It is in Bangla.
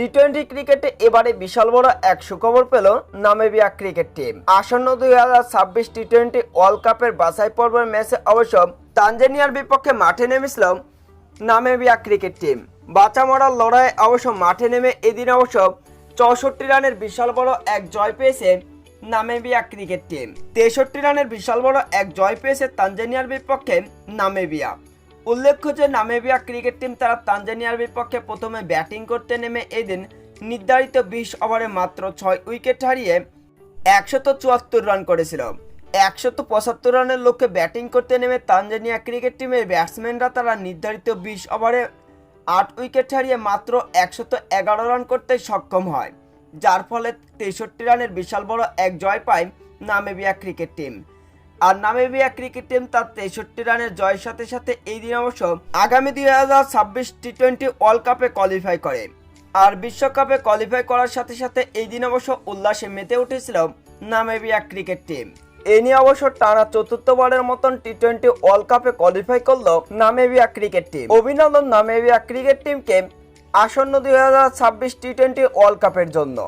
টি টোয়েন্টি ক্রিকেটে এবারে বিশাল বড় এক সুখবর পেল নামেবিয়া ক্রিকেট টিম আসন্ন দুই হাজার ছাব্বিশ টি টোয়েন্টি ওয়ার্ল্ড কাপের বাছাই পর্বের ম্যাচে অবশ্য তানজানিয়ার বিপক্ষে মাঠে নেমেছিল নামেবিয়া ক্রিকেট টিম বাঁচা মরার লড়াইয়ে অবশ্য মাঠে নেমে এদিন অবশ্য চৌষট্টি রানের বিশাল বড় এক জয় পেয়েছে নামেবিয়া ক্রিকেট টিম তেষট্টি রানের বিশাল বড় এক জয় পেয়েছে তানজানিয়ার বিপক্ষে নামেবিয়া। উল্লেখ্য যে নামেবিয়া ক্রিকেট টিম তারা তানজানিয়ার বিপক্ষে প্রথমে ব্যাটিং করতে নেমে এদিন নির্ধারিত বিশ ওভারে মাত্র ছয় উইকেট হারিয়ে একশত চুয়াত্তর রান করেছিল। একশত পঁচাত্তর রানের লক্ষ্যে ব্যাটিং করতে নেমে তানজানিয়া ক্রিকেট টিমের ব্যাটসম্যানরা তারা নির্ধারিত বিশ ওভারে আট উইকেট হারিয়ে মাত্র একশত এগারো রান করতে সক্ষম হয়, যার ফলে তেষট্টি রানের বিশাল বড় এক জয় পায় নামেবিয়া ক্রিকেট টিম। আর নামেবিয়া ক্রিকেট টিম তার তেষট্টি রানের জয়ের সাথে সাথে এই দিন অবশ্য আগামী দুই হাজার ছাব্বিশ টি টোয়েন্টি ওয়ার্ল্ড কাপে কোয়ালিফাই করে। আর বিশ্বকাপে কোয়ালিফাই করার সাথে সাথে এই দিন অবশ্য উল্লাসে মেতে উঠেছিল নামেবিয়া ক্রিকেট টিম। এ নিয়ে অবশ্য টানা চতুর্থবারের মতন টি টোয়েন্টি ওয়ার্ল্ড কাপে কোয়ালিফাই করল নামেবিয়া ক্রিকেট টিম। অভিনন্দন নামেবিয়া ক্রিকেট টিমকে আসন্ন দুই হাজার ছাব্বিশ টি টোয়েন্টি ওয়ার্ল্ড কাপের জন্য।